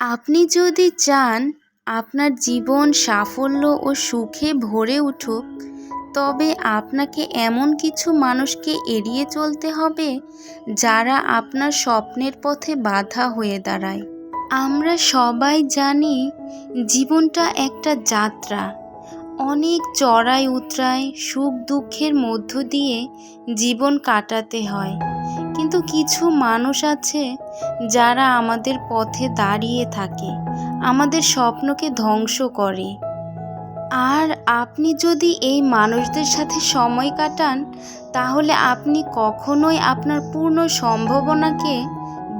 আপনি যদি চান আপনার জীবন সাফল্য ও সুখে ভরে উঠুক, তবে আপনাকে এমন কিছু মানুষকে এড়িয়ে চলতে হবে যারা আপনার স্বপ্নের পথে বাধা হয়ে দাঁড়ায়। আমরা সবাই জানি জীবনটা একটা যাত্রা। অনেক চড়াই উতরাই সুখ দুঃখের মধ্য দিয়ে জীবন কাটাতে হয়। কিন্তু কিছু মানুষ আছে যারা আমাদের পথে দাঁড়িয়ে থাকে, আমাদের স্বপ্নকে ধ্বংস করে। আর আপনি যদি এই মানুষদের সাথে সময় কাটান, তাহলে আপনি কখনোই আপনার পূর্ণ সম্ভাবনাকে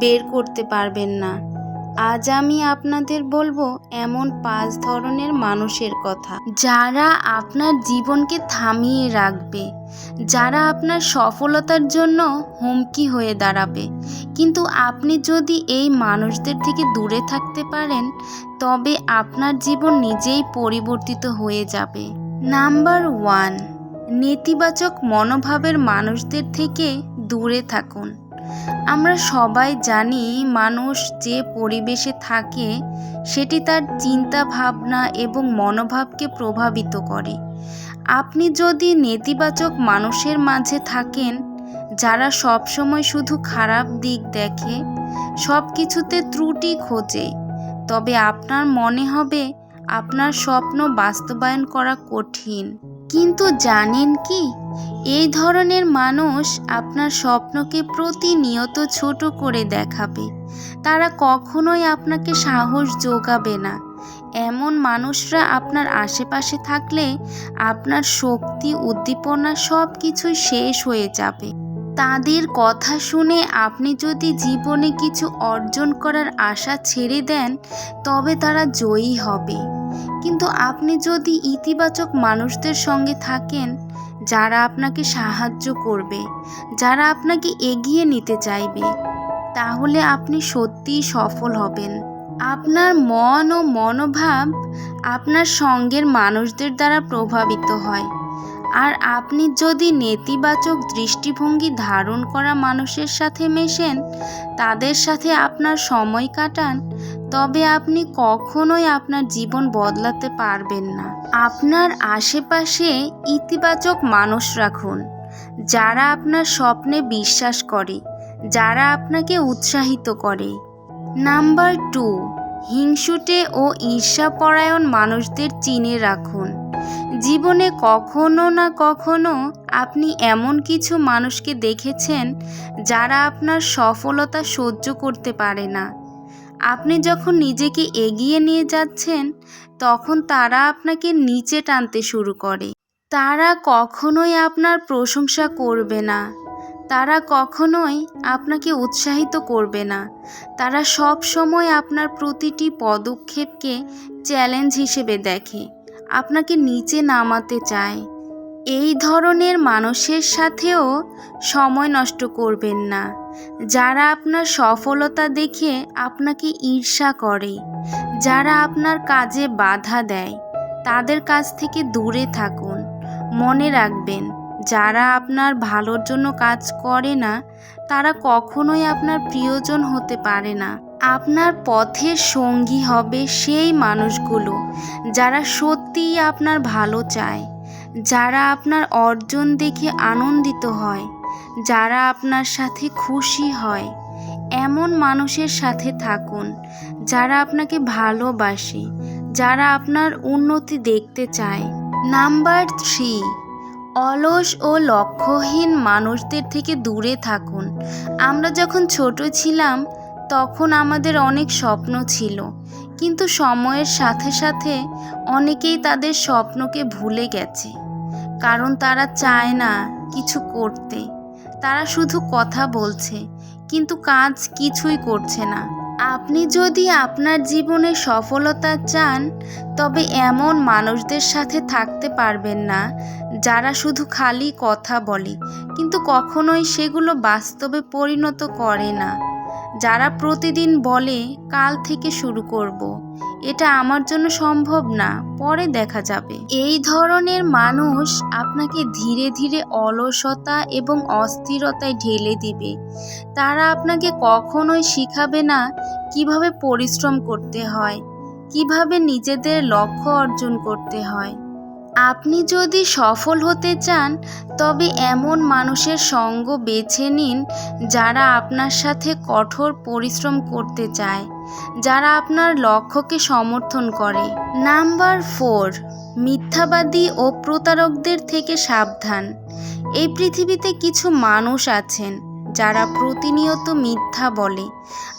বের করতে পারবেন না। আজ আমি আপনাদের বলব এমন পাঁচ ধরনের মানুষের কথা। যারা আপনার জীবনকে থামিয়ে রাখবে, যারা আপনার সফলতার জন্য হুমকি হয়ে দাঁড়াবে। কিন্তু আপনি যদি এই মানুষদের থেকে দূরে থাকতে পারেন, তবে আপনার জীবন নিজেই পরিবর্তিত হয়ে যাবে। নাম্বার ওয়ান, নেতিবাচক মনোভাবের মানুষদের থেকে দূরে থাকুন। আমরা সবাই জানি মানুষ যে পরিবেশে থাকে, সেটি তার চিন্তা ভাবনা এবং মনোভাবকে প্রভাবিত করে। আপনি যদি নেতিবাচক মানুষের মাঝে থাকেন, যারা সবসময় শুধু খারাপ দিক দেখে সব কিছুতে ত্রুটি খোঁজে, তবে আপনার মনে হবে আপনার স্বপ্ন বাস্তবায়ন করা কঠিন। কিন্তু জানেন কি? এই ধরনের মানুষ আপনার স্বপ্নকে প্রতিনিয়ত ছোট করে দেখাবে। তারা কখনোই আপনাকে সাহস যোগাবে না। এমন মানুষরা আপনার আশেপাশে থাকলে আপনার শক্তি, উদ্দীপনা সব কিছুই শেষ হয়ে যাবে। তাদের কথা শুনে আপনি যদি জীবনে কিছু অর্জন করার আশা ছেড়ে দেন, তবে তারা জয়ী হবে। কিন্তু আপনি যদি ইতিবাচক মানুষদের সঙ্গে থাকেন, যারা আপনাকে সাহায্য করবে, যারা আপনাকে এগিয়ে নিতে চাইবে, তাহলে আপনি সত্যিই সফল হবেন। আপনার মন ও মনোভাব আপনার সঙ্গের মানুষদের দ্বারা প্রভাবিত হয়। আর আপনি যদি নেতিবাচক দৃষ্টিভঙ্গি ধারণ করা মানুষের সাথে মেশেন, তাদের সাথে আপনার সময় কাটান তবে আপনি কখনোই আপনার জীবন বদলাতে পারবেন না। আপনার আশেপাশে ইতিবাচক মানুষ রাখুন, যারা আপনার স্বপ্নে বিশ্বাস করে, যারা আপনাকে উৎসাহিত করে। নাম্বার টু, হিংসুটে ও ঈর্ষাপরায়ণ মানুষদের চিনে রাখুন। জীবনে কখনো না কখনো আপনি এমন কিছু মানুষকে দেখেছেন, যারা আপনার সফলতা সহ্য করতে পারে না। আপনি যখন নিজেকে এগিয়ে নিয়ে যাচ্ছেন, তখন তারা আপনাকে নিচে টানতে শুরু করে। তারা কখনোই আপনার প্রশংসা করবে না। তারা কখনোই আপনাকে উৎসাহিত করবে না। তারা সব সময় আপনার প্রতিটি পদক্ষেপকে চ্যালেঞ্জ হিসেবে দেখে, আপনাকে নিচে নামাতে চায়। এই ধরনের মানুষের সাথেও সময় নষ্ট করবেন না। যারা আপনার সফলতা দেখে আপনাকে ঈর্ষা করে, যারা আপনার কাজে বাধা দেয়, তাদের কাছ থেকে দূরে থাকুন। মনে রাখবেন, যারা আপনার ভালোর জন্য কাজ করে না, তারা কখনোই আপনার প্রিয়জন হতে পারে না। আপনার পথের সঙ্গী হবে সেই মানুষগুলো, যারা সত্যিই আপনার ভালো চায়, যারা আপনার অর্জন দেখে আনন্দিত হয়। যারা আপনার সাথে খুশি হয়। এমন মানুষের সাথে থাকুন যারা আপনাকে ভালোবাসে, যারা আপনার উন্নতি দেখতে চায়। নাম্বার থ্রি, অলস ও লক্ষ্যহীন মানুষদের থেকে দূরে থাকুন। আমরা যখন ছোট ছিলাম, তখন আমাদের অনেক স্বপ্ন ছিল। কিন্তু সময়ের সাথে সাথে অনেকেই তাদের স্বপ্নকে ভুলে গেছে। কারণ তারা চায় না কিছু করতে। তারা শুধু কথা বলছে, কিন্তু কাজ কিছুই করছে না। আপনি যদি আপনার জীবনে সফলতা চান, তবে এমন মানুষদের সাথে থাকতে পারবেন না, যারা শুধু খালি কথা বলে, কিন্তু কখনোই সেগুলো বাস্তবে পরিণত করে না। যারা প্রতিদিন বলে, কাল থেকে শুরু করব। এটা আমার জন্য সম্ভব না, পরে দেখা যাবে। এই ধরনের মানুষ আপনাকে ধীরে ধীরে অলসতা এবং অস্থিরতায় ঢেলে দিবে। তারা আপনাকে কখনোই শিখাবে না কীভাবে পরিশ্রম করতে হয়, কীভাবে নিজেদের লক্ষ্য অর্জন করতে হয়। আপনি যদি সফল হতে চান, তবে এমন মানুষের সঙ্গ বেছে নিন যারা আপনার সাথে কঠোর পরিশ্রম করতে চায়, যারা আপনার লক্ষ্যকে সমর্থন করে। নাম্বার ফোর, মিথ্যাবাদী ও প্রতারকদের থেকে সাবধান। এই পৃথিবীতে কিছু মানুষ আছেন যারা প্রতিনিয়ত মিথ্যা বলে,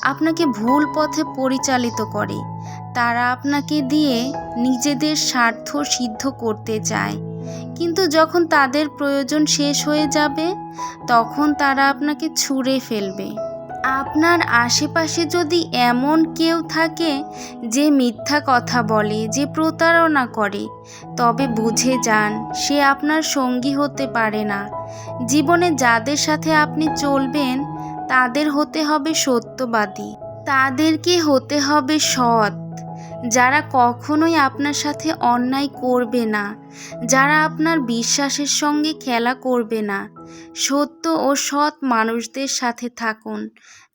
আপনাকে ভুল পথে পরিচালিত করে। তারা আপনাকে দিয়ে নিজেদের স্বার্থ সিদ্ধ করতে চায়। কিন্তু যখন তাদের প্রয়োজন শেষ হয়ে যাবে, তখন তারা আপনাকে ছুঁড়ে ফেলবে। আপনার আশেপাশে যদি এমন কেউ থাকে যে মিথ্যা কথা বলে, যে প্রতারণা করে, তবে বুঝে যান সে আপনার সঙ্গী হতে পারে না। জীবনে যাদের সাথে আপনি চলবেন, তাদের হতে হবে সত্যবাদী। তাদেরকে হতে হবে সৎ। যারা কখনোই আপনার সাথে অন্যায় করবে না, যারা আপনার বিশ্বাসের সঙ্গে খেলা করবে না, সত্য ও সৎ মানুষদের সাথে থাকুন,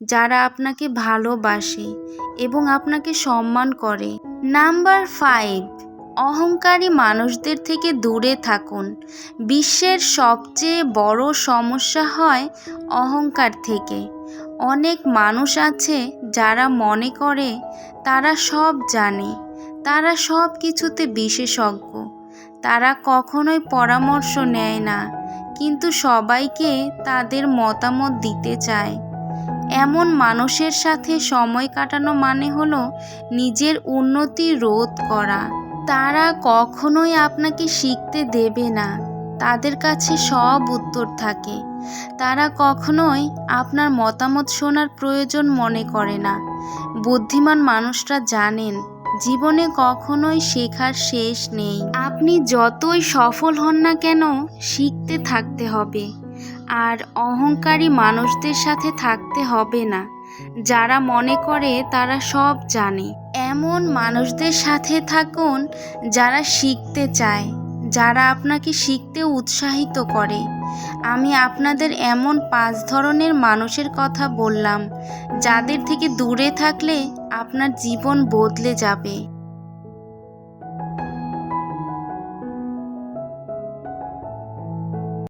যারা আপনাকে ভালোবাসে এবং আপনাকে সম্মান করে। নাম্বার ফাইভ, অহংকারী মানুষদের থেকে দূরে থাকুন। বিশ্বের সবচেয়ে বড় সমস্যা হয় অহংকার থেকে। অনেক মানুষ আছে যারা মনে করে তারা সব জানে, তারা সব কিছুতে বিশেষজ্ঞ। তারা কখনোই পরামর্শ নেয় না, কিন্তু সবাইকে তাদের মতামত দিতে চায়। এমন মানুষের সাথে সময় কাটানো মানে হলো নিজের উন্নতি রোধ করা। তারা কখনোই আপনাকে শিখতে দেবে না। তাদের কাছে সব উত্তর থাকে। তারা কখনোই আপনার মতামত শোনার প্রয়োজন মনে করে না। বুদ্ধিমান মানুষরা জানেন, জীবনে কখনোই শেখার শেষ নেই। আপনি যতই সফল হন না কেন, শিখতে থাকতে হবে। আর অহংকারী মানুষদের সাথে থাকতে হবে না। যারা মনে করে, তারা সব জানে। এমন মানুষদের সাথে থাকুন, যারা শিখতে চায়। যারা আপনাকে শিখতে উৎসাহিত করে। আমি আপনাদের এমন পাঁচ ধরনের মানুষের কথা বললাম, যাদের থেকে দূরে থাকলে আপনার জীবন বদলে যাবে।